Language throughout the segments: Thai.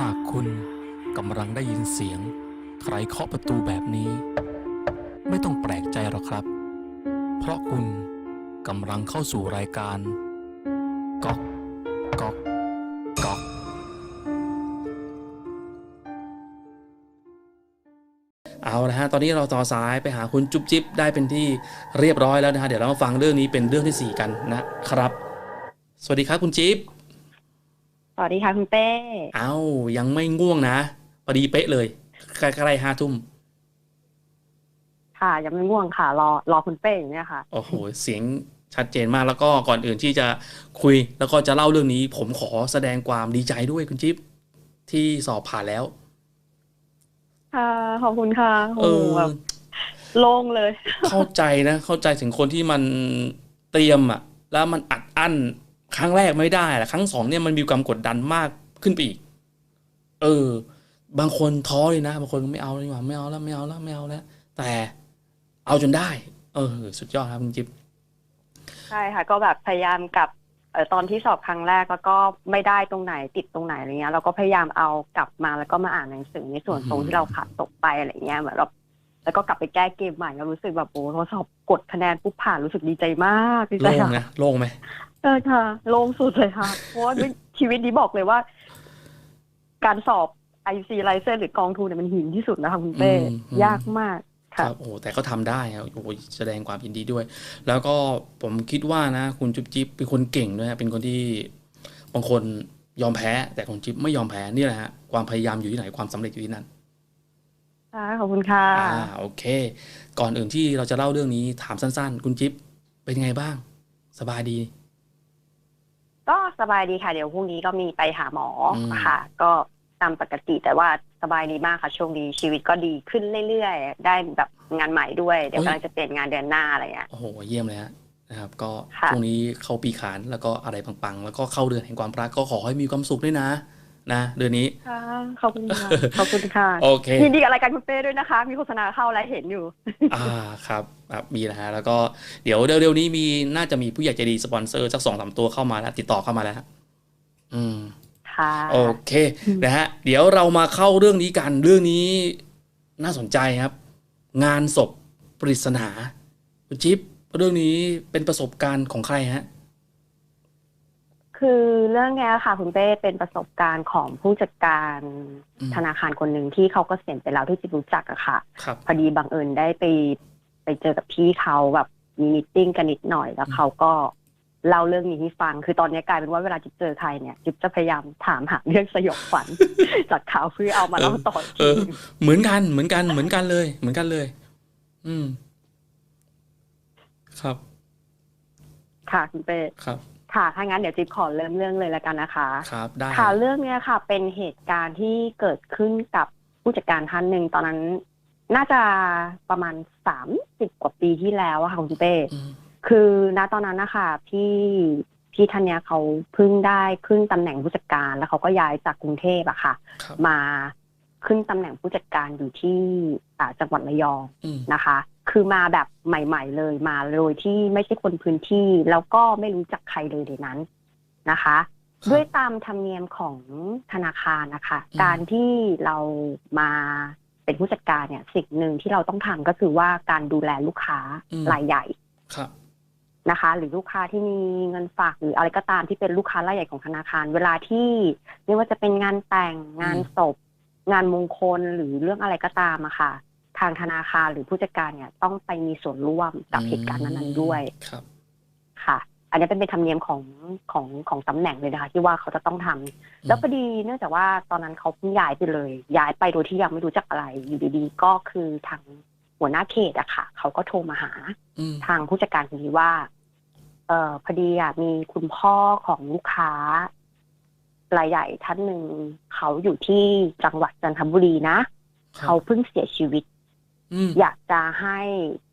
หากคุณกำลังได้ยินเสียง ใครเคาะประตูแบบนี้ ไม่ต้องแปลกใจหรอกครับ เพราะคุณกำลังเข้าสู่รายการก๊อกก๊อกก๊อกเอาละฮะตอนนี้เราต่อสายไปหาคุณจุ๊บจิ๊บได้เป็นที่เรียบร้อยแล้วนะฮะเดี๋ยวเรามาฟังเรื่องนี้เป็นเรื่องที่สี่กันนะครับ สวัสดีครับคุณจิ๊บ สวัสดีค่ะคุณเป้เอ้ายังไม่ง่วงนะพอดีเป๊ะเลยใกล้ๆห้าทุ่มค่ะ ยังไม่ง่วงค่ะ รอรอคุณเป้อยู่เนี่ยค่ะ โอ้โห เสียงชัดเจนมากแล้วก็ก่อนอื่นที่จะคุย แล้วก็จะเล่าเรื่องนี้ ผมขอแสดงความดีใจด้วยคุณจิ๊บที่สอบผ่านแล้ว ค่ะ ขอบคุณค่ะเอโอ้โหอแบบโล่งเลย เข้าใจนะ เข้าใจถึงคนที่มันเตรียมอะแล้วมันอัดอั้น ครั้งแรกไม่ได้แหละครั้งสองเนี่ยมันมีความกดดันมากขึ้นไปอีก เออ บางคนท้อเลยนะบางคนไม่เอาเลยว่าไม่เอาแล้วไม่เอาแล้วไม่เอาแล้ว แต่เอาจนได้ เออ สุดยอดครับคุณจิ๊บใช่ค่ะ ก็แบบพยายามกับเออตอนที่สอบครั้งแรกแล้วก็ไม่ได้ตรงไหนติดตรงไหนอะไรเงี้ยเราก็พยายามเอากลับมาแล้วก็มาอ่านหนังสือในส่วนตรงที่เราขาดตกไปอะไรเงี้ยเหมือนแบบแล้วก็กลับไปแก้เกมใหม่ก็รู้สึกแบบโอ้ทดสอบกดคะแนนปุ๊บผ่านรู้สึกดีใจมากดีใจโล่งค่ะนะโล่งไหม เออค่ะโล่งสุดเลยค่ะ เพราะว่าด้วยชีวิตนี้บอกเลยว่า การสอบ IC ไลเซนหรือกองทุนเนี่ยมันหินที่สุดนะคะคุณเป้อืมอืม ยากมากคค่ะรับโอ้โหแต่เขาทำได้ครับโอ้โหแสดงความยินดีด้วย แล้วก็ผมคิดว่านะ คุณจุ๊บจิ๊บเป็นคนเก่งด้วยฮะเป็นคนที่บางคนยอมแพ้ แต่คุณจิ๊บไม่ยอมแพ้นี่แหละฮะความพยายามอยู่ที่ไหนความสำเร็จอยู่ที่นั่น ค่ะ ขอบคุณค่ะ อ่าโอเค ก่อนอื่นที่เราจะเล่าเรื่องนี้ถามสั้นๆ คุณจิ๊บเป็นไงบ้าง สบายดี ก็สบายดีค่ะ เดี๋ยวพรุ่งนี้ก็มีไปหาหมออมค่ะ ก็ตามปกติแต่ว่าสบายดีมากค่ะ ช่วงนี้ชีวิตก็ดีขึ้นเรื่อยๆ ได้แบบงานใหม่ด้วย เดี๋ยวกำลังจะเปลี่ยนงานเดือนหน้าอะไรเงี้ยโอ้โหเยี่ยมเลยฮะนะครับ ก็ค่ะช่วงนี้เข้าปีขานแล้วก็อะไรปังๆ แล้วก็เข้าเดือนแห่งความรักก็ขอให้มีความสุขด้วยนะ นะเดือนนี้ค่ะขอบคุณค่ะขอบคุณค่ะโอเคยินดีกับรายการคุณเป้ด้วยนะคะ มีโฆษณาเข้าแล้วเห็นอยู่ อ่าครับอะมีนะฮะแล้วก็เดี๋ยวเร็วๆนี้มีน่าจะมีผู้ใหญ่ใจดีสปอนเซอร์สักสองสามตัวเข้ามาแล้ว ติดต่อเข้ามาแล้วฮะอืมค่ะโอเคนะฮะเดี๋ยวเรามาเข้าเรื่องนี้กันเรื่องนี้น่าสนใจครับ งานศพปริศนาคุณจิ๊บเรื่องนี้เป็นประสบการณ์ของใครฮะ คือเรื่องเนี้ยค่ะ คุณเป้เป็นประสบการณ์ของผู้จัดการอืมธนาคารคนหนึ่งที่เขาก็เสียณไปแล้วที่จิบรู้จักอะค่ะครับพอดีบังเอิญได้ไปไปเจอกับพี่เขาแบบมีมิทติ้งกันนิดหน่อยแล้วเขาก็เล่าเรื่องนี้ให้ฟัง คือตอนนี้กลายเป็นว่าเวลาจิ๊บเจอใครเนี่ยจิ๊บจะพยายามถามหาเรื่องสยองขวัญจากเขาเพื่อเอามาเล่าต่ออีกเอทีอเหมือนกันเหมือนกันเหมือนกันเลย เหมือนกันเลย อืม ครับ ค่ะคุณเป้ครับ ค่ะ ถ้างั้นเดี๋ยวจิ๊บขอเริ่มเรื่องเลยแล้วกันนะคะ ครับ ได้ค่ะ เรื่องเนี้ยค่ะ เป็นเหตุการณ์ที่เกิดขึ้นกับผู้จัดการท่านหนึ่งตอนนั้น น่าจะประมาณสามสิบกว่าปีที่แล้วอะค่ะคุณเป้อืมคือณตอนนั้นนะคะพี่พี่ท่านเนี้ยเขาเพิ่งได้ขึ้นตำแหน่งผู้จัดการ แล้วเขาก็ย้ายจากกรุงเทพอะค่ะครับมาขึ้นตำแหน่งผู้จัดการอยู่ที่อ่าจังหวัดระยองอืมนะคะ คือมาแบบใหม่ ๆ เลยมาโดยที่ไม่ใช่คนพื้นที่ แล้วก็ไม่รู้จักใครเลยในนั้นนะคะครับด้วยตามธรรมเนียมของธนาคารนะคะอืมการที่เรามาเป็นผู้จัดการเนี่ย สิ่งหนึ่งที่เราต้องทำก็คือว่าการดูแลลูกค้ารายใหญ่ครับนะคะ หรือลูกค้าที่มีเงินฝากหรืออะไรก็ตามที่เป็นลูกค้ารายใหญ่ของธนาคาร เวลาที่ไม่ว่าจะเป็นงานแต่งงานศพ งานมงคลหรือเรื่องอะไรก็ตามอะค่ะ ทางธนาคารหรือผู้จัดการเนี่ย ต้องไปมีส่วนร่วมกับเหตุการณ์นั้นๆด้วยครับ ค่ะ อันนี้เป็นเป็นธรรมเนียมของของของตำแหน่งเลยนะคะที่ว่าเขาจะต้องทำแล้วพอดีเนื่องจากว่าตอนนั้นเขาเพิ่งย้ายไปเลย ย้ายไปโดยที่ยังไม่รู้จักอะไรอยู่ดีๆก็คือทางหัวหน้าเขตอะค่ะ เขาก็โทรมาหาอืมทางผู้จัดการคนนี้ว่า เอ่อพอดีอะมีคุณพ่อของลูกค้ารายใหญ่ท่านหนึ่งเขาอยู่ที่จังหวัดจันทบุรีนะครับเขาเพิ่งเสียชีวิต อืมอยากจะให้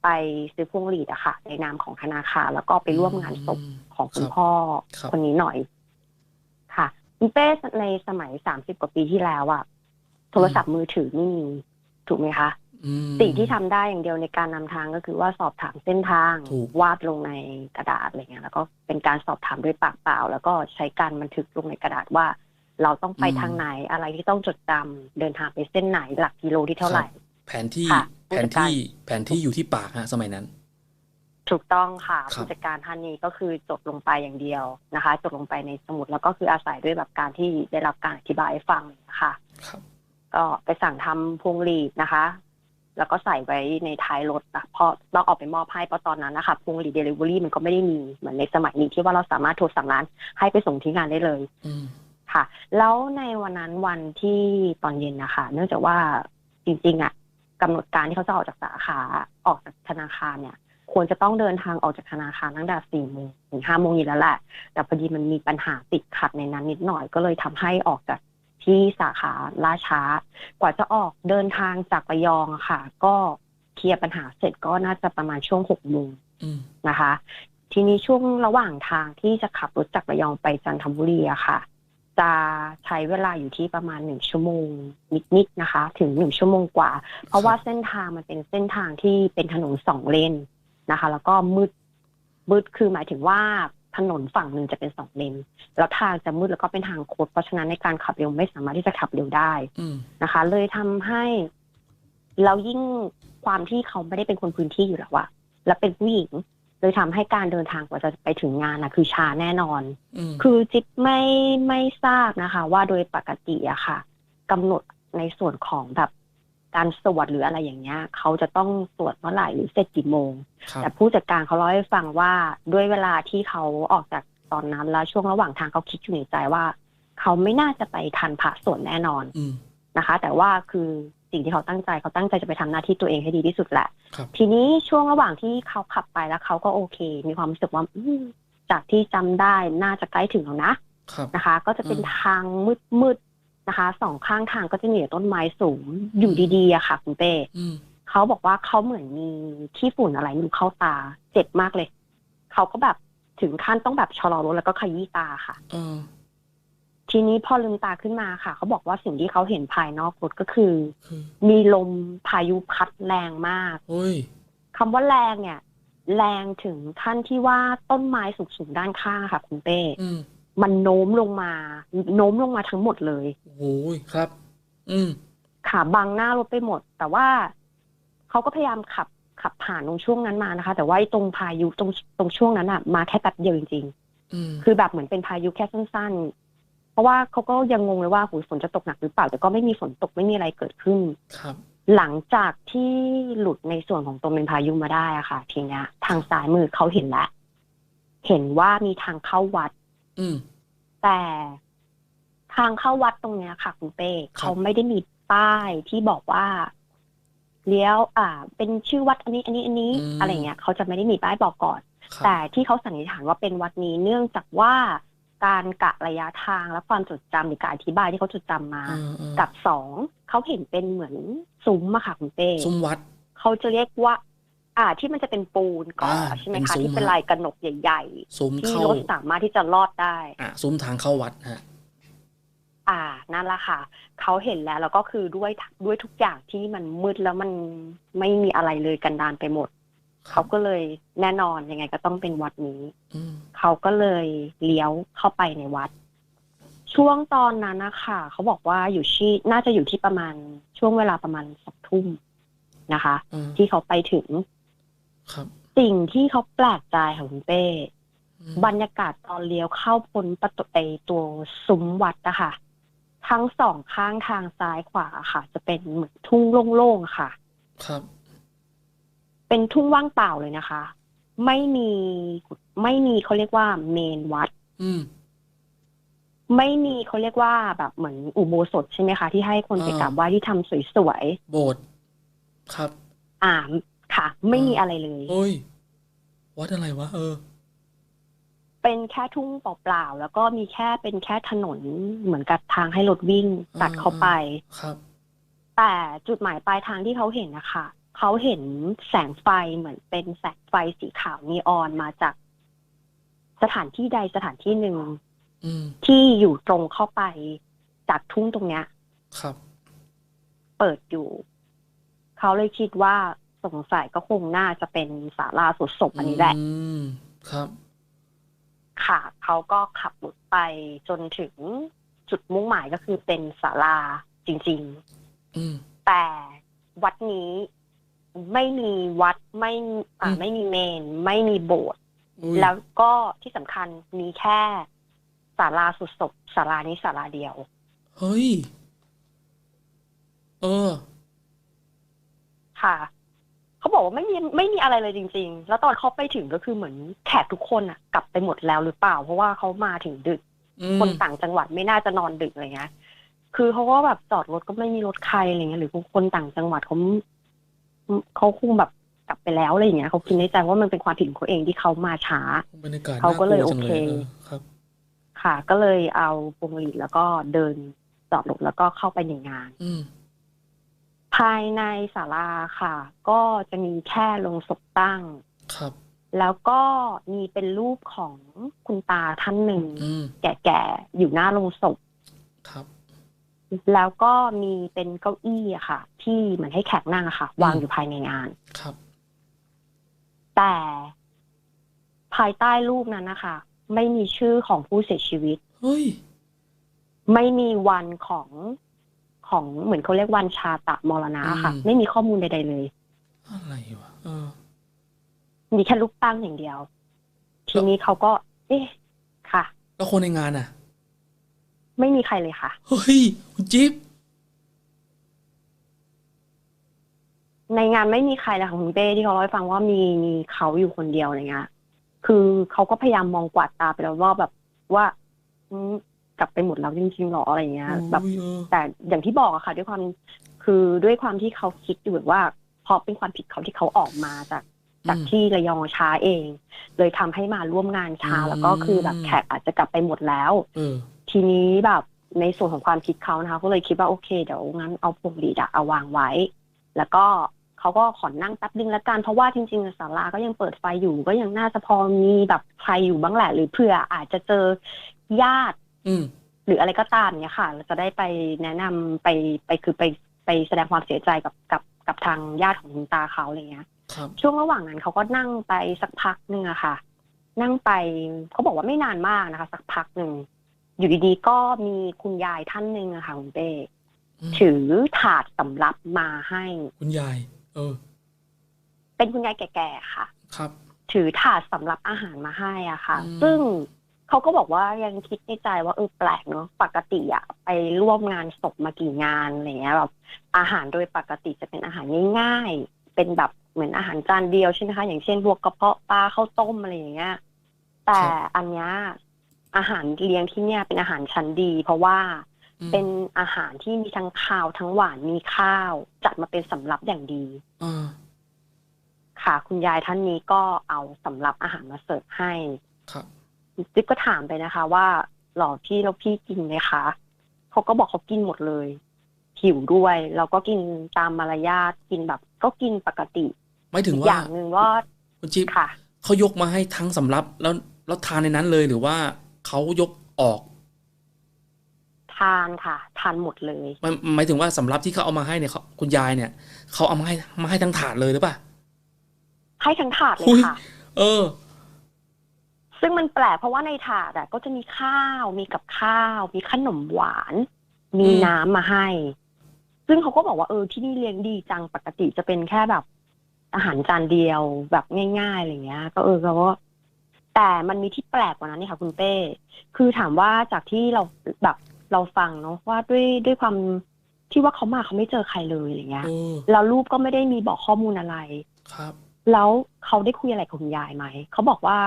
ไปซื้อพวงหลีดอะค่ะ ในนามของธนาคารแล้วก็ไปร่วมงานศพของคุณพ่อครับคนนี้หน่อย ค่ะคุณเป้ในสมัยสามสิบกว่าปีที่แล้วอะโทรศัพท์มือถือไม่มีถูกไหมคะอืมสิ่งที่ทำได้อย่างเดียวในการนำทางก็คือว่าสอบถามเส้นทางถูกวาดลงในกระดาษอะไรเงี้ยแล้วก็เป็นการสอบถามด้วยปากเปล่า แล้วก็ใช้การบันทึกลงในกระดาษว่า เราต้องไปอืมทางไหนอะไรที่ต้องจดจำเดินทางไปเส้นไหนหลักกิโลที่เท่าไหร่ แผนที่ค่ะ แผนที่แผนที่อยู่ที่ปากฮะสมัยนั้น ถูกต้องค่ะครับผู้จัดการท่านนี้ก็คือจดลงไปอย่างเดียวนะคะ จดลงไปในสมุดแล้วก็คืออาศัยด้วยแบบการที่ได้รับการอธิบายให้ฟังนะคะครับก็ไปสั่งทำพวงหลีดนะคะ แล้วก็ใส่ไว้ในท้ายรถนะเพราะต้องออกไปมอบให้เพราะตอนนั้นนะคะพวงหลีดเดลิเวอรี่มันก็ไม่ได้มีเหมือนในสมัยนี้ที่ว่าเราสามารถโทรสั่งร้านให้ไปส่งที่งานได้เลยอืมค่ะ แล้วในวันนั้นวันที่ตอนเย็นนะคะ เนื่องจากว่าจริงๆอะ กำหนดการที่เขาจะออกจากสาขาออกจากธนาคารเนี่ย ควรจะต้องเดินทางออกจากธนาคารตั้งแต่สี่โมงถึงห้าโมงเย็นแล้วแหละ แต่พอดีมันมีปัญหาติดขัดในนั้นนิดหน่อยก็เลยทำให้ออกจากที่สาขาล่าช้า กว่าจะออกเดินทางจากระยองอะค่ะ ก็เคลียร์ปัญหาเสร็จก็น่าจะประมาณช่วงหกโมงอืมนะคะ ทีนี้ช่วงระหว่างทางที่จะขับรถจากระยองไปจันทบุรีอะค่ะ จะใช้เวลาอยู่ที่ประมาณหนึ่งชั่วโมงนิดๆนะคะ ถึงหนึ่งชั่วโมงกว่า เพราะว่าเส้นทางมันเป็นเส้นทางที่เป็นถนนสองเลนนะคะ แล้วก็มืดมืดคือหมายถึงว่าถนนฝั่งหนึ่งจะเป็นสองเลนแล้วทางจะมืดแล้วก็เป็นทางโคดเพราะฉะนั้นในการขับเร็วไม่สามารถที่จะขับเร็วได้อืมนะคะ เลยทำให้เรายิ่งความที่เขาไม่ได้เป็นคนพื้นที่อยู่แล้วอะและเป็นผู้หญิง เลยทำให้การเดินทางกว่าจะไปถึงงานนะคือช้าแน่นอนอืมคือจิ๊บไม่ไม่ทราบนะคะ ว่าโดยปกติอะค่ะกำหนดในส่วนของแบบการสวดหรืออะไรอย่างเงี้ยเขาจะต้องสวดเมื่อไหร่หรือเสร็จกี่โมงครับแต่ผู้จัดการเขาเล่าให้ฟังว่าด้วยเวลาที่เขาออกจากตอนนั้น แล้วช่วงระหว่างทางเขาคิดอยู่ในใจว่า เขาไม่น่าจะไปทันพระสวดแน่นอนอืมนะคะ แต่ว่าคือ สิ่งที่เขาตั้งใจเขาตั้งใจจะไปทำหน้าที่ตัวเองให้ดีที่สุดแหละครับทีนี้ช่วงระหว่างที่เขาขับไปแล้วเขาก็โอเค มีความรู้สึกว่าอืมจากที่จำได้น่าจะใกล้ถึงแล้วนะครับนะคะ ก็จะเป็นอืมทางมืดๆนะคะสองข้างทางก็จะมีแต่ต้นไม้สูงอยู่ดีๆอะค่ะคุณเป้อืมเขาบอกว่าเขาเหมือนมีขี้ฝุ่นอะไรไมันเข้าตาเจ็บมากเลย เขาก็แบบถึงขั้นต้องแบบชะลอรถแล้วก็ขยี้ตาค่ะเออ ทีนี้พอลืมตาขึ้นมาค่ะ เขาบอกว่าสิ่งที่เขาเห็นภายนอกรถก็คือคือมีลมพายุพัดแรงมากโอ้ยคำว่าแรงเนี่ย แรงถึงขั้นที่ว่าต้นไม้สูงๆด้านข้างค่ะ คุณเป้อืมมันโน้มลงมา โน้มลงมาทั้งหมดเลยโอ้ยครับ อืมค่ะบังหน้ารถไปหมด แต่ว่าเขาก็พยายามขับขับผ่านตรงช่วงนั้นมานะคะ แต่ว่าไอ้ตรงพายุตรงตรงช่วงนั้นอะมาแค่แป๊บเดียวจริงอืมๆคือแบบเหมือนเป็นพายุแค่สั้นๆ เพราะว่าเขาก็ยังงงเลยว่าหูยฝนจะตกหนักหรือเปล่า แต่ก็ไม่มีฝนตกไม่มีอะไรเกิดขึ้นครับ หลังจากที่หลุดในส่วนของตรงเป็นพายุมาได้อะค่ะ ทีเนี้ย ทางซ้ายมือเขาเห็นแล้วเห็นว่ามีทางเข้าวัด อืมแต่ทางเข้าวัดตรงเนี้ยค่ะคุณเป้ครับเขาไม่ได้มีป้ายที่บอกว่าเลี้ยว อ่า เป็นชื่อวัดอันนี้อันนี้อันนี้ อะไรเงี้ยเขาจะไม่ได้มีป้ายบอกก่อนครับแต่ที่เขาสันนิษฐานว่าเป็นวัดนี้เนื่องจากว่า การกะระยะทางและความจดจำหรือการอธิบายที่เขาจดจำมาเออเออกับสองเขาเห็นเป็นเหมือนซุ้มอะค่ะคุณเป้ ซุ้มวัด เขาจะเรียกว่า อ่าที่มันจะเป็นปูนก่ออ่าใช่ไหมเป็นคะซุ้ม ที่เป็นฮะลายกระหนกใหญ่ซุ้มๆที่เข้ารถสามารถที่จะลอดได้ อะซุ้มทางเข้าวัดฮะ อ่านั่นแหละค่ะ เขาเห็นแล้วแล้วก็คือด้วยด้วยทุกอย่างที่มันมืดแล้วมันไม่มีอะไรเลยกันดานไปหมดครั เขาบก็เลยแน่นอนยังไงก็ต้องเป็นวัดนี้อืมเขาก็เลยเลี้ยวเข้าไปในวัด ช่วงตอนนั้นนะคะเขาบอกว่าอยู่ที่น่าจะอยู่ที่ประมาณช่วงเวลาประมาณสองทุ่มนะคะอืมที่เขาไปถึงครับสิ่งที่เขาแปลกใจค่ะคุณเป้อืมบรรยากาศตอนเลี้ยวเข้าพ้นประตูไอตัวซุ้มวัดนะคะทั้งสองข้างทางซ้ายขวาค่ะ จะเป็นเหมือนทุ่งโล่งๆค่ะ ครับ เป็นทุ่งว่างเปล่าเลยนะคะ ไม่มีไม่มีเขาเรียกว่าเมนวัดอืมไม่มีเขาเรียกว่าแบบเหมือนอุโบสถใช่ไหมคะ ที่ให้คนไปอ่ากราบไหว้ที่ทำสวยโบสถ์ครับๆอ่าค่ะ ไม่มีอ่าอะไรเลยโอ้ยวัดอะไรวะเออ เป็นแค่ทุ่งเปล่าๆแล้วก็มีแค่เป็นแค่ถนนเหมือนกับทางให้รถวิ่งตัดเข้าไปครับ แต่จุดหมายปลายทางที่เขาเห็นนะคะ เขาเห็นแสงไฟเหมือนเป็นแสงไฟสีขาวนีออนมาจากสถานที่ใดสถานที่หนึ่งอืมที่อยู่ตรงเข้าไปจากทุ่งตรงเนี้ย ครับ เปิดอยู่ เขาเลยคิดว่าสงสัยก็คงน่าจะเป็นศาลาสุดศพอันนี้แหละอืมครับ ค่ะ เขาก็ขับรถไปจนถึงจุดมุ่งหมายก็คือเป็นศาลาจริงอืมๆแต่วัดนี้ ไม่มีวัดไม่อ่าอืมไม่มีเมน ไม่มีโบสถ์อุ้ยแล้วก็ที่สำคัญมีแค่ศาลาสุดศพศาลานี้ศาลาเดียว เฮ้ย เออ ค่ะ เขาบอกว่าไม่มีไม่มีอะไรเลยจริง ๆ แล้วตอนเขาไปถึงก็คือเหมือนแขกทุกคนอะ กลับไปหมดแล้วหรือเปล่า เพราะว่าเขามาถึงดึกอืมคนต่างจังหวัดไม่น่าจะนอนดึกอะไรเงี้ยคือเขาก็แบบจอดรถก็ไม่มีรถใครอะไรเงี้ยหรือคนต่างจังหวัดเขา เขาคงแบบกลับไปแล้วอะไรอย่างเงี้ยเขาคิดในใจว่ามันเป็นความผิดของเขาเองที่เขามาช้าบรรยากาศเขาก็เลยน่จังโอเคออครับ ค่ะ ก็เลยเอาพวงหลีดแล้วก็เดินจอดรถแล้วก็เข้าไปในงานอืมภายในศาลาค่ะ ก็จะมีแค่ลงศพตั้งครับ แล้วก็มีเป็นรูปของคุณตาท่านหนึ่งอืมแก่ๆอยู่หน้าโรงศพครับ แล้วก็มีเป็นเก้าอี้อะค่ะ ที่เหมือนให้แขกนั่งอะค่ะ วางอยู่ภายในงาน ครับ แต่ภายใต้รูปนั้นนะคะ ไม่มีชื่อของผู้เสียชีวิต เฮ้ย ไม่มีวันของของเหมือนเขาเรียกวันชาตะมรณะค่ะ อืม ไม่มีข้อมูลใดๆเลย อะไรวะเออ มีแค่รูปตั้งอย่างเดียว ทีนี้เขาก็ เอ๊ะค่ะ แล้วคนในงานอะ ไม่มีใครเลยค่ะ เฮ้ย คุณจิ๊บในงานไม่มีใครเลยค่ะคุณเป้ที่เขาเล่าให้ฟังว่ามีมีเขาอยู่คนเดียวอะไรเงี้ยคือเขาก็พยายามมองกวาดตาไปแล้วว่าแบบว่าอืมกลับไปหมดแล้วจริงๆหรออะไรเงี้ย แบบ โอ้ยเออแต่อย่างที่บอกอะค่ะด้วยความคือด้วยความที่เขาคิดอยู่ว่าเพราะเป็นความผิดเขาที่เขาออกมาจาก จากอืม ที่ระยองช้าเอง เลยทำให้มาร่วมงานช้าอืม แล้วก็คือแบบแขกอาจจะกลับไปหมดแล้ว เออ ทีนี้แบบในส่วนของความคิดเขานะคะ ก็เลยคิดว่าโอเคเดี๋ยวงั้นเอาพวงหลีดอะเอาวางไว้ แล้วก็เขาก็ขอนั่งแป๊บนึงละกันเพราะว่าจริงๆศาลาก็ยังเปิดไฟอยู่ ก็ยังน่าจะพอมีแบบใครอยู่บ้างแหละหรือเผื่ออาจจะเจอญาติอืมหรืออะไรก็ตามเนี้ยค่ะ เราจะได้ไปแนะนำไปไปคือไปไปแสดงความเสียใจกับกับกับทางญาติของคุณตาเขาอะไรเงี้ยครับช่วงระหว่างนั้นเขาก็นั่งไปสักพักหนึ่งอะค่ะ นั่งไปเขาบอกว่าไม่นานมากนะคะ สักพักหนึ่ง อยู่ดีๆก็มีคุณยายท่านหนึ่งอะค่ะคุณเป้อืมถือถาดสำรับมาให้ คุณยาย เออ เป็นคุณยายแก่ๆค่ะ ครับ ถือถาดสำรับอาหารมาให้อะค่ะอืมซึ่งเขาก็บอกว่ายังคิดในใจว่าเออแปลกเนาะปกติอะไปร่วมงานศพมากี่งานอะไรเงี้ยแบบอาหารโดยปกติจะเป็นอาหารง่ายๆเป็นแบบเหมือนอาหารจานเดียวใช่ไหมคะอย่างเช่นพวกกระเพาะปลาข้าวต้มอะไรอย่างเงี้ยแต่อันเนี้ย อาหารเลี้ยงที่เนี่ยเป็นอาหารชั้นดี เพราะว่าอืมเป็นอาหารที่มีทั้งข้าวทั้งหวานมีข้าว จัดมาเป็นสำรับอย่างดีอ่าค่ะ คุณยายท่านนี้ก็เอาสำรับอาหารมาเสิร์ฟให้ครับจิ๊บก็ถามไปนะคะ ว่าหล่อพี่แล้วพี่กินไหมคะเขาก็บอกเขากินหมดเลยหิวด้วยแล้วก็กินตามมารยาทกินแบบ ก็กินปกติ ไม่ถึงอีกอว่าย่างหนึ่งว่าคุณจิ๊บค่ะเขายกมาให้ทั้งสำรับแล้วแล้วทานในนั้นเลยหรือว่า เขายกออก ทานค่ะ ทานหมดเลยหมายหมายถึงว่าสำรับที่เขาเอามาให้เนี่ยเขาคุณยายเนี่ยเขาเอามาให้มาให้ทั้งถาดเลยหรือเปล่าให้ทั้งถาดเลอุ๊ยยค่ะ เออ ซึ่งมันแปลกเพราะว่าในถาดอะก็จะมีข้าวมีกับข้าว มีขนมหวาน มีอืมน้ำมาให้ ซึ่งเขาก็บอกว่าเออที่นี่เลี้ยงดีจังปกติจะเป็นแค่แบบอาหารจานเดียวแบบง่ายๆอะไรเงี้ย ก็เออเขาก็ แต่มันมีที่แปลกกว่านั้นนี่ค่ะ คุณเป้ คือถามว่าจากที่เราแบบเราฟังเนาะว่าด้วยด้วยความที่ว่าเขามาเขาไม่เจอใครเลยอะไรเงี้ยเออแล้วรูปก็ไม่ได้มีบอกข้อมูลอะไร ครับ แล้วเขาได้คุยอะไรกับคุณยายไหมเขาบอกว่า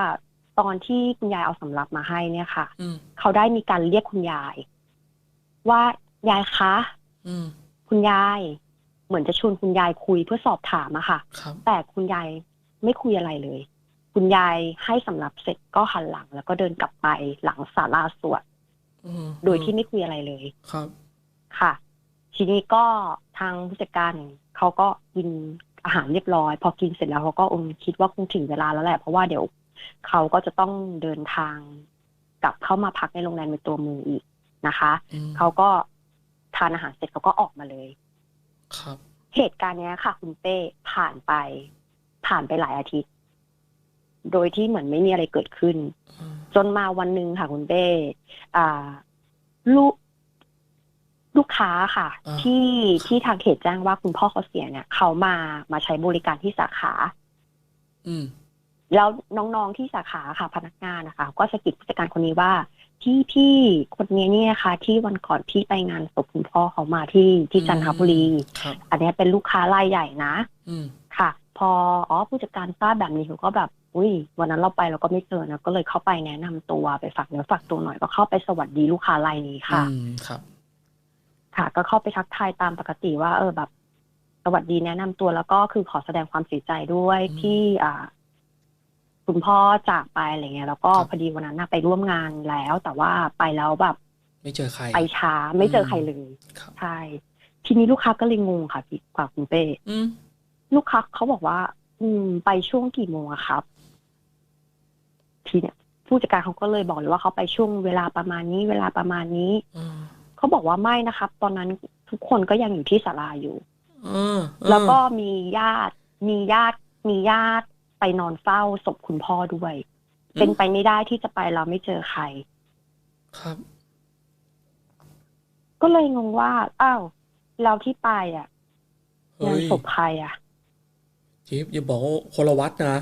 ตอนที่คุณยายเอาสำรับมาให้เนี่ยค่ะอืมเขาได้มีการเรียกคุณยาย ว่ายายคะอืมคุณยาย เหมือนจะชวนคุณยายคุยเพื่อสอบถามอะค่ะครับแต่คุณยายไม่คุยอะไรเลย คุณยายให้สำรับเสร็จก็หันหลัง แล้วก็เดินกลับไปหลังศาลาสวดอืมโดยที่ไม่คุยอะไรเลยครับ ค่ะ ทีนี้ก็ทางผู้จัดการเขาก็กินอาหารเรียบร้อย พอกินเสร็จแล้วเขาก็อมคิดว่าคงถึงเวลาแล้วแหละเพราะว่าเดี๋ยวเขาก็จะต้องเดินทางกลับเข้ามาพักในโรงแรมในตัวเมืองอีกนะคะอืมเขาก็ทานอาหารเสร็จเขาก็ออกมาเลย ครับ เหตุการณ์เนี้ยค่ะ คุณเป้ผ่านไป ผ่านไปหลายอาทิตย์ โดยที่เหมือนไม่มีอะไรเกิดขึ้นอืมจนมาวันหนึ่งค่ะ คุณเป้อ่าลูกค้าค่ะอ่าที่ที่ทางเขตแจ้งว่าคุณพ่อเขาเสียเนี่ย เขามามาใช้บริการที่สาขา อืมแล้วน้องๆที่สาขาค่ะ พนักงานนะคะ ก็สะกิดผู้จัดการคนนี้ว่าที่พี่คนนี้เนี่ยนะคะที่วันก่อนพี่ไปงานศพคุณพ่อเขามาที่ที่จันทบุรีครับอันเนี้ยเป็นลูกค้ารายใหญ่นะอืมค่ะ พออ๋อผู้จัดการทราบแบบนี้เขาก็แบบ อุ้ยวันนั้นเราไปเราก็ไม่เจอนะก็เลยเข้าไปแนะนำตัวไปฝากเนื้อฝากตัวหน่อยก็เข้าไปสวัสดีลูกค้ารายนี้ค่ะอืมครับ ค่ะ ก็เข้าไปทักทายตามปกติว่า เออแบบ สวัสดีแนะนำตัวแล้วก็คือขอแสดงความเสียใจด้วยอืมที่อ่าคุณพ่อจากไปอะไรเงี้ยแล้วก็ครับพอดีวันนั้นน่ะไปร่วมงานแล้ว แต่ว่าไปแล้วแบบ ไม่เจอใคร ไปช้า ไม่เจออมใครเลยครับใช่ทีนี้ลูกค้าก็เลยงงค่ะพี่กว่าคุณเป้อืมลูกค้าเขาบอกว่า อืม ไปช่วงกี่โมงอะครับ ทีเนี้ยผู้จัดการเขาก็เลยบอกเลยว่าเขาไปช่วงเวลาประมาณนี้ เวลาประมาณนี้อ่าเขาบอกว่าไม่นะครับ ตอนนั้นทุกคนก็ยังอยู่ที่ศาลาอยู่เออเออแล้วก็มีญาติ มีญาติ มีญาติไปนอนเฝ้าศพคุณพ่อด้วย เป็นไปไม่ได้ที่จะไปเราไม่เจอใคร ครับ ก็เลยงงว่า อ้าว เราที่ไปอะเฮ้งานยศพใครอะจิ๊บอย่าบอกว่าคนละวัดนะ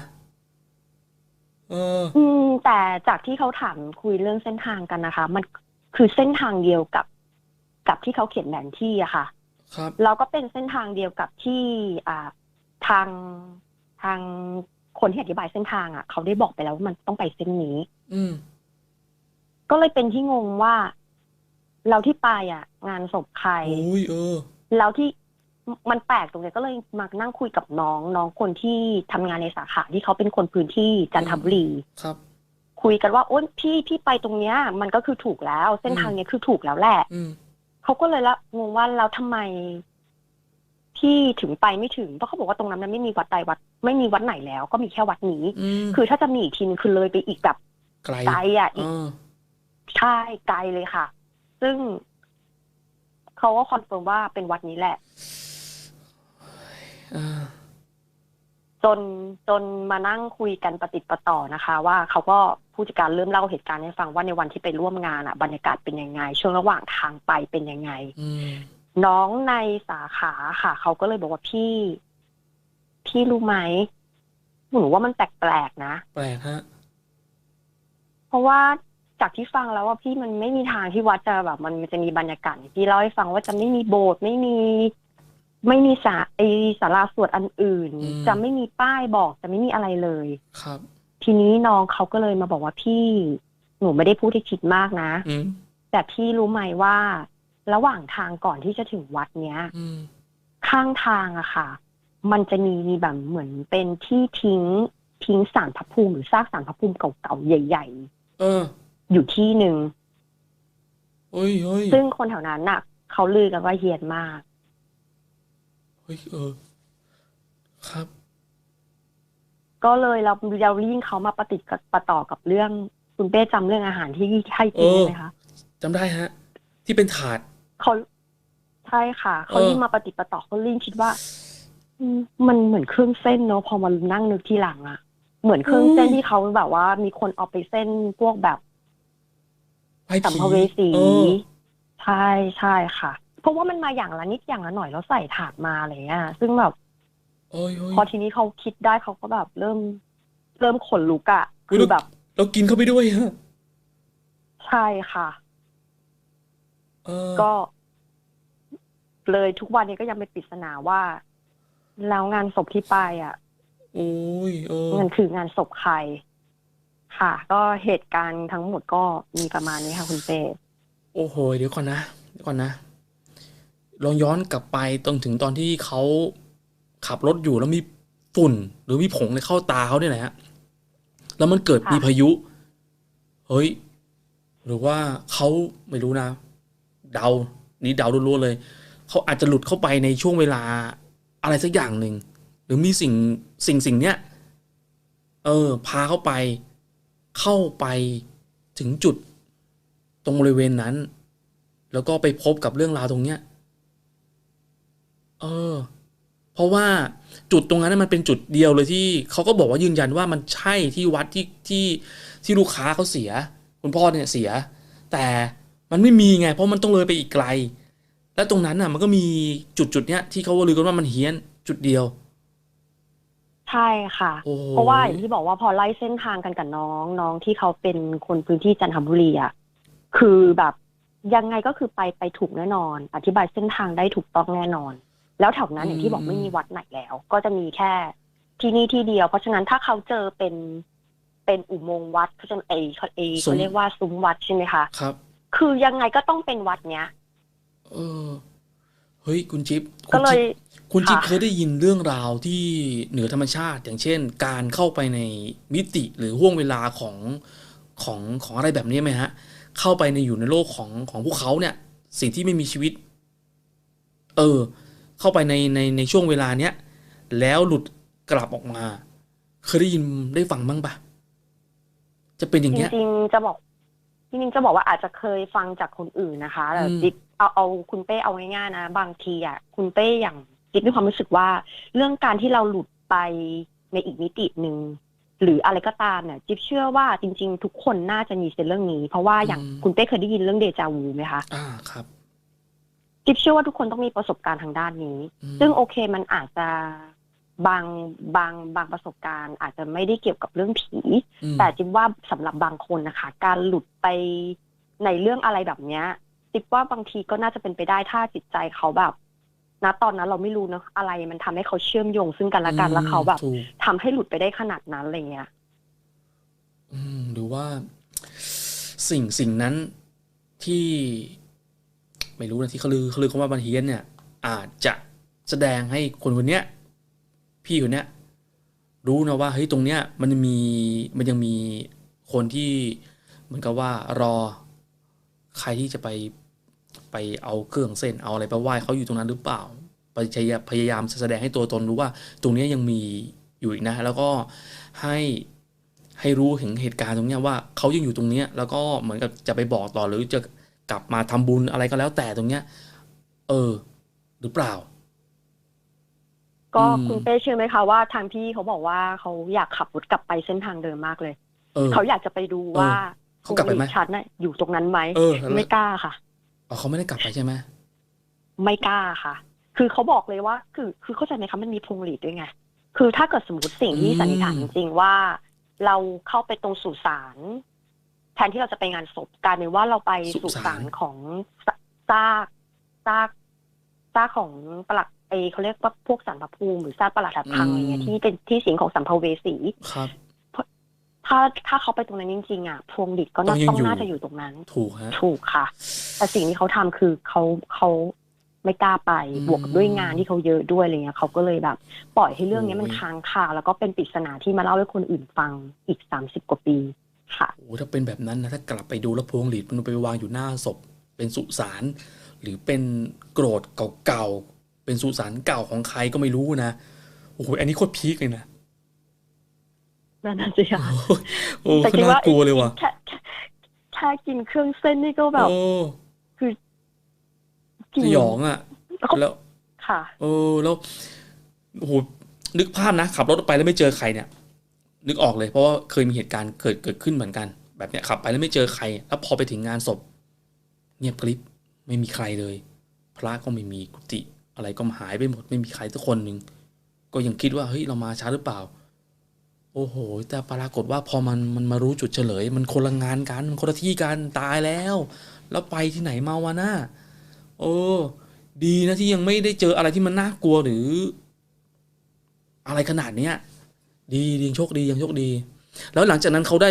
เออ อืมแต่จากที่เขาถามคุยเรื่องเส้นทางกันนะคะ มันคือเส้นทางเดียวกับ กับที่เขาเขียนแผนที่อะค่ะ ครับเราก็เป็นเส้นทางเดียวกับที่อ่าทางทางคนที่อธิบายเส้นทางอะเขาได้บอกไปแล้วว่ามันต้องไปเส้นนี้ อืม ก็เลยเป็นที่งงว่า เราที่ไปอะงานศพใคร โอ้ยเออ แล้วที่ มันแปลกตรงเนี้ยก็เลยมานั่งคุยกับน้องน้องคนที่ทำงานในสาขาที่เขาเป็นคนพื้นที่จันทบุรีครับ คุยกันว่าโอ้ยพี่พี่ไปตรงเนี้ย มันก็คือถูกแล้ว เส้นทางเนี้ยคือถูกแล้วแหละอืมเขาก็เลยละงงว่าแล้วทำไมพี่ถึงไปไม่ถึงเพราะเขาบอกว่าตรงนั้นมันไม่มีวัดใดวัด ไม่มีวัดไหนแล้ว ก็มีแค่วัดนี้อืมคือถ้าจะมีอีกทีนึงคือเลยไปอีกแบบไกลไกลอะเออีกอใช่ไกลเลยค่ะ ซึ่งเขาก็คอนเฟิร์มว่าเป็นวัดนี้แหละ อ่า จนจนมานั่งคุยกันประติดประต่อนะคะ ว่าเขาก็ผู้จัดการเริ่มเล่าเหตุการณ์ให้ฟังว่าในวันที่ไปร่วมงานอะ บรรยากาศเป็นยังไง ช่วงระหว่างทางไปเป็นยังไงอืมน้องในสาขาค่ะ เขาก็เลยบอกว่าพี่ พี่รู้ไหมหนูว่ามันแปลกๆนะแปลกฮะเพราะว่าจากที่ฟังแล้วว่าพี่มันไม่มีทางที่วัดจะแบบ มันจะมีบรรยากาศอย่างที่เล่าให้ฟังว่าจะไม่มีโบสถ์ไม่มี ไม่มีสาไอศาลาสวดอันอื่นอืมจะไม่มีป้ายบอกจะไม่มีอะไรเลยครับ ทีนี้น้องเขาก็เลยมาบอกว่าพี่หนูไม่ได้พูดที่คิดมากนะอืมแต่พี่รู้ไหมว่า ระหว่างทางก่อนที่จะถึงวัดเนี้ยอืมข้างทางอะค่ะ มันจะมีมีแบบเหมือนเป็นที่ทิ้งทิ้งสารพระภูมิหรือซากสารพระภูมิเก่าๆใหญ่เออๆอยู่ที่หนึ่งเฮ้ยเฮ้ยซึ่งคนแถวนั้นน่ะ เขาลือกันว่าเฮียนมาก เฮ้ยเออ ครับ ก็เลยเราเรายิ่งเขามาประติดกับประต่อกับเรื่องคุณเป้จำเรื่องอาหารที่ให้กินได้ไหมคะจำได้ฮะ ที่เป็นถาด เขาใช่ค่ะ เขาเออยิ่งมาปฏิดประต่อเขายิ่งคิดว่าอืมมันเหมือนเครื่องเส้นเนอะพอมานั่งนึกทีหลังอะเหมือนเครื่องเส้นที่เขาแบบว่า มีคนเอาไปเส้นพวกแบบไพ่สัมผีภเวสีเออ ใช่ใช่ค่ะ เพราะว่ามันมาอย่างละนิดอย่างละหน่อยแล้วใส่ถาดมาอะไรเงี้ย ซึ่งแบบโอ้ยโอ้ยพอทีนี้เขาคิดได้เขาก็แบบเริ่ม เริ่มขนลุกอะอุ๊ยคือแบบเรากินเข้าไปด้วยฮะใช่ค่ะเออก็ เลยทุกวันนี้ก็ยังเป็นปริศนาว่า แล้วงานศพที่ไปอะโอ้ยเออมันคืองานศพใคร ค่ะ ก็เหตุการณ์ทั้งหมดก็มีประมาณนี้ค่ะคุณเป้โอ้โห เดี๋ยวก่อนนะเดี๋ยวก่อนนะ ลองย้อนกลับไปตรงถึงตอนที่เขาขับรถอยู่แล้วมีฝุ่น หรือมีผงในเข้าตาเขาเนี่ยแหละฮะแล้วมันเกิดมีพายุ เฮ้ย หรือว่าเขาไม่รู้นะ เดา นี่เดาล้วนๆเลย เขาอาจจะหลุดเข้าไปในช่วงเวลาอะไรสักอย่างหนึ่ง หรือมีสิ่งสิ่งสิ่งเนี้ย เออ พาเข้าไป เข้าไปถึงจุดตรงบริเวณนั้น แล้วก็ไปพบกับเรื่องราวตรงเนี้ย เออ เพราะว่าจุดตรงนั้นนะมันเป็นจุดเดียวเลยที่เขาก็บอกว่ายืนยันว่ามันใช่ที่วัดที่ที่ที่ลูกค้าเขาเสีย คุณพ่อเนี่ยเสีย แต่มันไม่มีไง เพราะมันต้องเลยไปอีกไกล แล้วตรงนั้นน่ะ มันก็มีจุดจุดๆเนี้ยที่เขาลือกันว่ามันเฮี้ยนจุดเดียว ใช่ค่ะโอ้โหเพราะว่าอย่างที่บอกว่าพอไล่เส้นทางกันกับน้องน้องที่เขาเป็นคนพื้นที่จันทบุรีอะคือแบบยังไงก็คือไปไปถูกแน่นอน อธิบายเส้นทางได้ถูกต้องแน่นอน แล้วแถวนั้นอย่างที่บอกไม่มีวัดไหนแล้ว ก็จะมีแค่ที่นี่ที่เดียว เพราะฉะนั้นถ้าเขาเจอเป็นเป็นอุโมงค์วัดเขาจะเอเขาเอซุ้เขามเรียกว่าซุ้มวัดใช่ไหมคะครับ คือยังไงก็ต้องเป็นวัดเนี้ยเออเฮ้ยคุณจิ๊บคุก็ณเลจิ๊ยบคุณจิ๊บค่ะเคยได้ยินเรื่องราวที่เหนือธรรมชาติ อย่างเช่น การเข้าไปในมิติหรือห่วงเวลาของของของอะไรแบบนี้ไหมฮะ เข้าไปในอยู่ในโลกของของพวกเขาเนี่ย สิ่งที่ไม่มีชีวิต เออ เข้าไปในในในช่วงเวลาเนี้ยแล้วหลุดกลับออกมา เคยได้ยินได้ฟังบ้างปะจะเป็นอย่างจเงี้ยริงๆจะบอกจริงๆจะบอกว่าอาจจะเคยฟังจากคนอื่นนะคะแต่อืมจิ๊บเอาเอาคุณเป้เอาง่ายๆนะบางทีอะคุณเป้อย่างจิ๊บมีความรู้สึกว่า เรื่องการที่เราหลุดไปในอีกมิติหนึ่งหรืออะไรก็ตามเนี่ยจิ๊บเชื่อว่าจริง ๆ ทุกคนน่าจะมีเซนส์เรื่องนี้ เพราะว่าอย่างคุณเป้เคยได้ยินเรื่องเดจาวูไหมคะอ่าครับ จิ๊บเชื่อว่าทุกคนต้องมีประสบการณ์ทางด้านนี้อืมซึ่งโอเคมันอาจจะบางบางบางประสบการณ์ อาจจะไม่ได้เกี่ยวกับเรื่องผีอืมแต่จิ๊บว่าสำหรับบางคนนะคะ การหลุดไปในเรื่องอะไรแบบเนี้ยจิ๊บว่าบางทีก็น่าจะเป็นไปได้ถ้าจิตใจเขาแบบณตอนนั้นเราไม่รู้เนอะอะไร มันทำให้เขาเชื่อมโยงซึ่งกันและกันแล้วเขาแบบถูกทำให้หลุดไปได้ขนาดนั้นอะไรเงี้ยอืมหรือว่า สิ่งสิ่งนั้นที่ ไม่รู้นะที่เขาลือเขาลือคำว่าบันเฮียนเนี่ย อาจจะแสดงให้คนคนเนี้ย พี่คนเนี้ยรู้นะว่าเฮ้ยตรงเนี้ยมันมีมันยังมีคนที่เหมือนกับว่ารอ ใครที่จะไปไปเอาเครื่องเส้นเอาอะไรไปไหว้เขาอยู่ตรงนั้นหรือเปล่าพยายพยายามแสดงให้ตัวตนรู้ว่า ตรงเนี้ยยังมีอยู่อีกนะ แล้วก็ให้ให้รู้ถึงเหตุการณ์ตรงเนี้ยว่าเขายังอยู่ตรงเนี้ยแล้วก็เหมือนกับจะไปบอกต่อหรือจะ กลับมาทำบุญอะไรก็แล้วแต่ตรงเนี้ย เออ หรือเปล่า ก็อืมคุณเป้เชื่อไหมคะว่าทางพี่เขาบอกว่าเขาอยากขับรถกลับไปเส้นทางเดิมมากเลยเออเขาอยากจะไปดูว่าเขากลับไปไหมพวชั้นน่ะอยู่ตรงนั้นไหมเออแล้วไม่กล้าค่ะอ๋อเขาไม่ได้กลับไปใช่ไหมไม่กล้าค่ะ คือเขาบอกเลยว่า คือ คือเข้าใจไหมคะมันมีพวงหลีดด้วยไงคือถ้าเกิดสมมติสิ่งที่สันนิษฐานจริงๆว่า เราเข้าไปตรงสุสาน แทนที่เราจะไปงานศพกลายเป็นว่าเราไปสุสานของซซากซากซากของปลักเอเขาเรียกว่าพวกสัมภภูมิหรือซากปลักหักพังอะไรเงี้ยที่เป็นที่สิงของสัมภเวสีครับถ้าถ้าเขาไปตรงนั้นจริงๆอะพวงหลีดก็น่าต้องยังต้องอยู่น่าจะอยู่ตรงนั้น ถูกฮะถูกค่ะ แต่สิ่งที่เขาทำคือเขาเขาไม่กล้าไปอืมบวกกับด้วยงานที่เขาเยอะด้วยอะไรเงี้ยเขาก็เลยแบบ ปล่อยให้เรื่องนี้มันโอ้ยค้างคาแล้วก็เป็นปริศนาที่มาเล่าให้คนอื่นฟังอีกสามสิบกว่าปี ค่ะโอ้ถ้าเป็นแบบนั้นนะถ้ากลับไปดูแล้วพวงหลีดมันไปวางอยู่หน้าศพ เป็นสุสานหรือเป็นโกรธเก่าๆเป็นสุสานเก่าของใครก็ไม่รู้นะโอ้โหอันนี้โคตรพีคเลยนะนั่นน่ะสิค่ะโอ้แต่โหคิดว่าน่ากลัวเลยว่ะแค่แค่แค่กินเครื่องเส้นนี่ก็แบบโอ้กินสยองอะแล้วก็แล้วค่ะ เออแล้วโอ้โหนึกภาพนะขับรถไปแล้วไม่เจอใครเนี่ย นึกออกเลยเพราะว่าเคยมีเหตุการณ์เกิดเกิดขึ้นเหมือนกัน แบบเนี้ยขับไปแล้วไม่เจอใคร แล้วพอไปถึงงานศพ เงียบกริบไม่มีใครเลย พระก็ไม่มีกุฏิอะไรก็หายไปหมดไม่มีใครสักคนหนึ่งก็ยังคิดว่าเฮ้ยเรามาช้าหรือเปล่า โอ้โห แต่ปรากฏว่าพอมันมันมารู้จุดเฉลย มันคนละงานกันมันคนละที่กันตายแล้ว แล้วไปที่ไหนมาวะน่าโอ้ดีนะที่ยังไม่ได้เจออะไรที่มันน่ากลัวหรือ อะไรขนาดเนี้ย ดีดียังโชคดียังโชคดี แล้วหลังจากนั้นเขาได้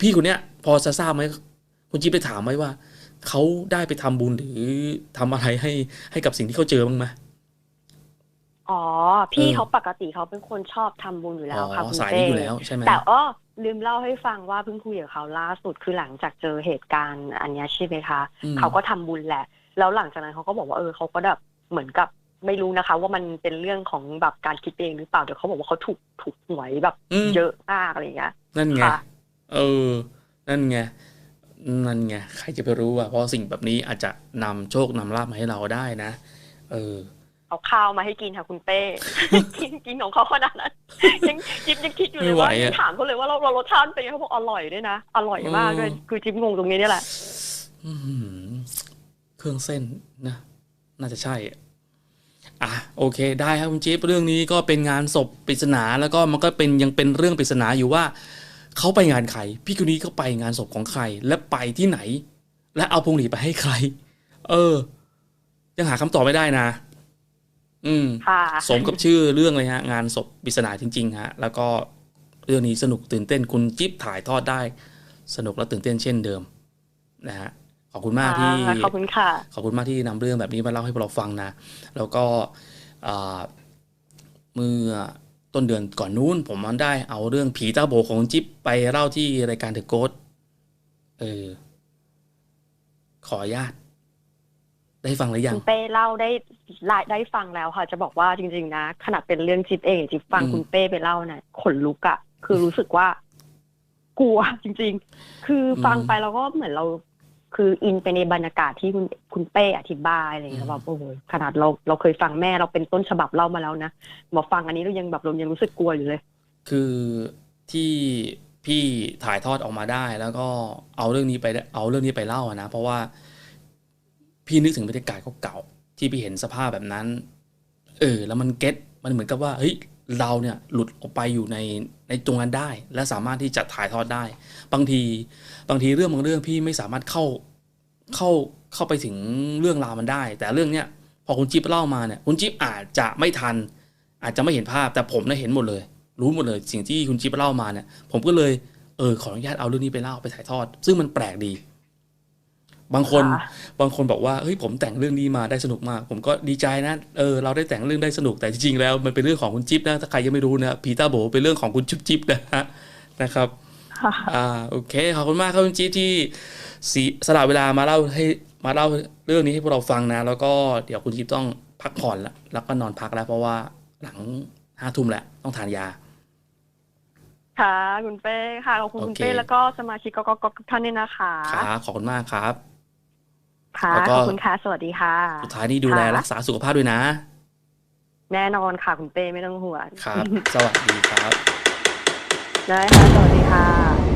พี่คนเนี้ย พอจะทราบไหมคุณจิ๊บไปถามไหมว่าเขาได้ไปทำบุญหรือทำอะไรให้ให้กับสิ่งที่เขาเจอบ้างไหมอ๋อ พี่เออเขาปกติเขาเป็นคนชอบทำบุญอยู่แล้วค่ะอ๋อคุณสายเป้นี้อยู่แล้วใช่ไหมแต่อ้อลืมเล่าให้ฟังว่าเพิ่งคุยกับเขาล่าสุดคือหลังจากเจอเหตุการณ์อันเนี้ยใช่ไหมคะอืมเขาก็ทำบุญแหละ แล้วหลังจากนั้นเขาก็บอกว่าเออเขาก็แบบเหมือนกับ ไม่รู้นะคะ ว่ามันเป็นเรื่องของแบบการคิดเองหรือเปล่าเดี๋ยวเขาบอกว่าเขาถูกถูกหวยแบบอืมเยอะมากอะไรอย่างเงี้ยนั่นไงค่ะเออ นั่นไงนั่นไงใครจะไปรู้อะเพราะสิ่งแบบนี้อาจจะนำโชคนำลาภมาให้เราได้นะ เออเอาข้าวมาให้กินค่ะคุณเป้กินกินของเขาขนาดนั้นยังจิ๊บยังคิดอยู่เลไม่ยไหวว่าอะถามเขาเลยว่าเราเรารสชาติเป็นยังไงเขาบอกอร่อยด้วยนะอร่อยมากด้วยเออคือจิ๊บงงตรงนี้นี่แหละอื้อหือเครื่องเส้นนะ น่าจะใช่ อะโอเคได้ครับคุณจิ๊บเรื่องนี้ก็เป็นงานศพปริศนาแล้วก็มันก็เป็นยังเป็นเรื่องปริศนาอยู่ว่าเขาไปงานใครพี่คนนี้เขาไปงานศพของใคร และไปที่ไหน และเอาพวงหลีดไปให้ใคร เออ ยังหาคำตอบไม่ได้นะ อืมค่ะสมกับชื่อเรื่องเลยฮะ งานศพปริศนาจริง ๆ ฮะ แล้วก็เรื่องนี้สนุกตื่นเต้นคุณจิ๊บถ่ายทอดได้ สนุกและตื่นเต้นเช่นเดิม นะฮะ ขอบคุณมากที่ค่ะขอบคุณค่ะ ขอบคุณมากที่นำเรื่องแบบนี้มาเล่าให้พวกเราฟังนะ แล้วก็อ่าเมื่อต้นเดือนก่อนนู้น ผมมันได้เอาเรื่องผีตาโบของจิ๊บไปเล่าที่รายการเดอะโกสเออ ขออนุญาตได้ฟังหรือยัคุงณเป้เล่าได้ได้ได้ฟังแล้วค่ะ จะบอกว่าจริง ๆ นะขนาดเป็นเรื่องจิ๊บเองจิ๊บฟังอืมคุณเป้ไปเล่าเนี่ยขนลุกอะคือรู้สึกว่ากลัวจริง ๆ คือฟังไปแล้วก็เหมือนเรา คืออินไปในบรรยากาศที่คุณคุณเป้อธิบายอะไรอย่างเงี้ยแบบโอ้โหขนาดเราเราเคยฟังแม่เราเป็นต้นฉบับเล่ามาแล้วนะมาฟังอันนี้เรายังแบบเรายังรู้สึกกลัวอยู่เลย คือที่พี่ถ่ายทอดออกมาได้ แล้วก็เอาเรื่องนี้ไปเอาเรื่องนี้ไปเล่าอะนะ เพราะว่าพี่นึกถึงบรรยากาศเก่าๆที่พี่เห็นสภาพแบบนั้น เออ แล้วมันเก็ตมันเหมือนกับว่าเฮ้ย เราเนี่ยหลุดออกไปอยู่ในในตรงนั้นได้ และสามารถที่จะถ่ายทอดได้ บางทีบางทีเรื่องบางเรื่องพี่ไม่สามารถเข้าเข้าเข้าไปถึงเรื่องราวมันได้ แต่เรื่องเนี้ยพอคุณจิ๊บเล่ามาเนี่ยคุณจิ๊บอาจจะไม่ทัน อาจจะไม่เห็นภาพแต่ผมเนี่ยเห็นหมดเลย รู้หมดเลย สิ่งที่คุณจิ๊บเล่ามาเนี่ย ผมก็เลยเออขออนุญาตเอาเรื่องนี้ไปเล่าไปถ่ายทอด ซึ่งมันแปลกดี บางคนค่ะบางคนบอกว่าเฮ้ยผมแต่งเรื่องนี้มาได้สนุกมาก ผมก็ดีใจนะเออเราได้แต่งเรื่องได้สนุกแต่จริงๆแล้วมันเป็นเรื่องของคุณจิ๊บนะถ้าใครยังไม่รู้นะพีตาโบเป็นเรื่องของคุณจิ๊บจิ๊บนะฮะนะครับค่ะอ่าโอเคขอบคุณมากครับคุณจิ๊บที่สีสละเวลามาเล่าให้มาเล่าเรื่องนี้ให้พวกเราฟังนะ แล้วก็เดี๋ยวคุณจิ๊บต้องพักผ่อนละแล้วก็นอนพักแล้ว เพราะว่าหลังห้าทุ่มแล้วต้องทานยาค่ะคุณเป้ค่ะขอบคุณคุณโอเคเป้แล้วก็สมาชิกกกทุกท่านด้วยนะคะครับขอบคุณมากครับ ค่ะแล้วก็ขอบคุณค่ะ สวัสดีค่ะ สุดท้ายนี้ดูแลค่ะรักษาสุขภาพด้วยนะ แน่นอนค่ะ คุณเป้ไม่ต้องห่วงครับ สวัสดีครับ ได้ค่ะ สวัสดีค่ะ